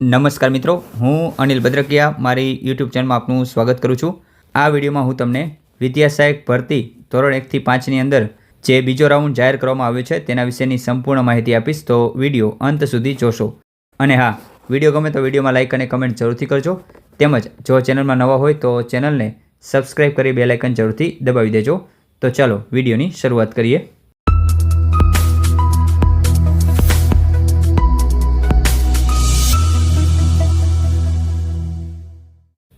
નમસ્કાર મિત્રો, હું અનિલ ભદ્રકિયા, મારી યુટ્યુબ ચેનલમાં આપનું સ્વાગત કરું છું. આ વિડીયોમાં હું તમને વિદ્યા સહાયક ભરતી ધોરણ એકથી પાંચની અંદર જે બીજો રાઉન્ડ જાહેર કરવામાં આવ્યો છે તેના વિશેની સંપૂર્ણ માહિતી આપીશ, તો વીડિયો અંત સુધી જોશો. અને હા, વીડિયો ગમે તો વિડીયોમાં લાઇક અને કમેન્ટ જરૂરથી કરજો. તેમજ જો ચેનલમાં નવા હોય તો ચેનલને સબસ્ક્રાઈબ કરી બે લાઇકન જરૂરથી દબાવી દેજો. તો ચાલો વિડીયોની શરૂઆત કરીએ.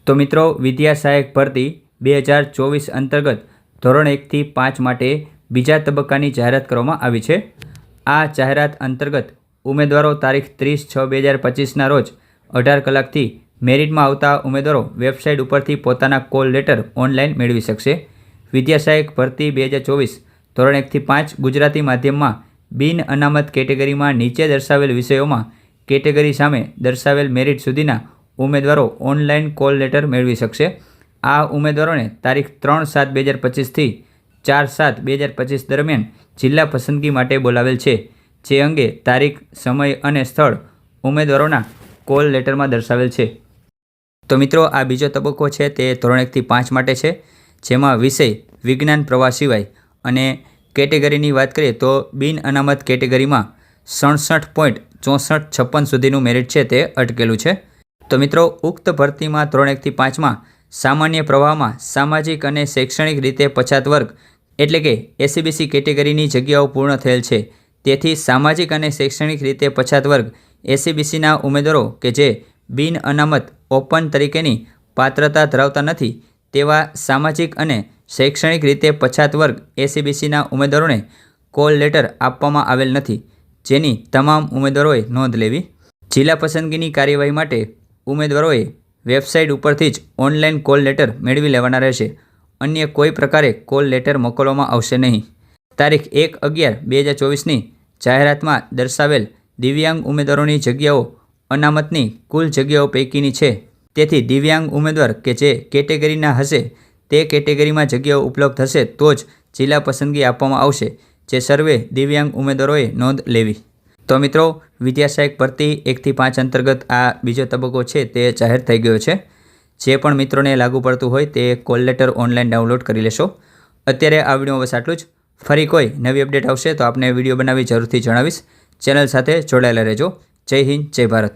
તો મિત્રો, વિદ્યા સહાયક ભરતી બે હજાર ચોવીસ અંતર્ગત ધોરણ એકથી પાંચ માટે બીજા તબક્કાની જાહેરાત કરવામાં આવી છે. આ જાહેરાત અંતર્ગત ઉમેદવારો તારીખ ત્રીસ છ બે હજાર પચીસના રોજ અઢાર કલાકથી મેરિટમાં આવતા ઉમેદવારો વેબસાઇટ ઉપરથી પોતાના કોલ લેટર ઓનલાઈન મેળવી શકશે. વિદ્યા સહાયક ભરતી બે હજાર ચોવીસ ધોરણ એકથી પાંચ ગુજરાતી માધ્યમમાં બિન અનામત કેટેગરીમાં નીચે દર્શાવેલ વિષયોમાં કેટેગરી સામે દર્શાવેલ મેરિટ સુધીના ઉમેદવારો ઓનલાઈન કોલ લેટર મેળવી શકશે. આ ઉમેદવારોને તારીખ ત્રણ સાત બે હજાર પચીસથી ચાર સાત બે હજાર પચીસ દરમિયાન જિલ્લા પસંદગી માટે બોલાવેલ છે. જે અંગે તારીખ, સમય અને સ્થળ ઉમેદવારોના કોલ લેટરમાં દર્શાવેલ છે. તો મિત્રો, આ બીજો તબક્કો છે તે ધોરણ એકથી પાંચ માટે છે, જેમાં વિષય, વિજ્ઞાન પ્રવાહ સિવાય અને કેટેગરીની વાત કરીએ તો બિન અનામત કેટેગરીમાં સડસઠ પોઈન્ટ ચોસઠ છપ્પન સુધીનું મેરિટ છે તે અટકેલું છે. તો મિત્રો, ઉક્ત ભરતીમાં ધોરણ એકથી પાંચમાં સામાન્ય પ્રવાહમાં સામાજિક અને શૈક્ષણિક રીતે પછાત વર્ગ, એટલે કે એસીબીસી કેટેગરીની જગ્યાઓ પૂર્ણ થયેલ છે. તેથી સામાજિક અને શૈક્ષણિક રીતે પછાત વર્ગ એસીબીસીના ઉમેદવારો કે જે બિન અનામત, ઓપન તરીકેની પાત્રતા ધરાવતા નથી, તેવા સામાજિક અને શૈક્ષણિક રીતે પછાત વર્ગ એસીબીસીના ઉમેદવારોને કોલ લેટર આપવામાં આવેલ નથી. જેની તમામ ઉમેદવારોએ નોંધ લેવી. જિલ્લા પસંદગીની કાર્યવાહી માટે ઉમેદવારોએ વેબસાઇટ ઉપરથી જ ઓનલાઈન કોલ લેટર મેળવી લેવાના રહેશે. અન્ય કોઈ પ્રકારે કોલ લેટર મોકલવામાં આવશે નહીં. તારીખ એક અગિયાર બે હજાર ચોવીસની જાહેરાતમાં દર્શાવેલ દિવ્યાંગ ઉમેદવારોની જગ્યાઓ અનામતની કુલ જગ્યાઓ પૈકીની છે. તેથી દિવ્યાંગ ઉમેદવાર કે જે કેટેગરીના હશે, તે કેટેગરીમાં જગ્યાઓ ઉપલબ્ધ હશે તો જ જિલ્લા પસંદગી આપવામાં આવશે, જે સર્વે દિવ્યાંગ ઉમેદવારોએ નોંધ લેવી. તો મિત્રો વિદ્યા સહાયક ભરતી એકથી પાંચ અંતર્ગત આ બીજો તબક્કો છે તે જાહેર થઈ ગયો છે. જે પણ મિત્રોને લાગુ પડતું હોય તે કોલ લેટર ઓનલાઈન ડાઉનલોડ કરી લેશો. અત્યારે આ વીડિયો બસ આટલું જ. ફરી કોઈ નવી અપડેટ આવશે તો આપને વીડિયો બનાવી જરૂરથી જણાવીશ. ચેનલ સાથે જોડાયેલા રહેજો. જય હિન્દ, જય ભારત.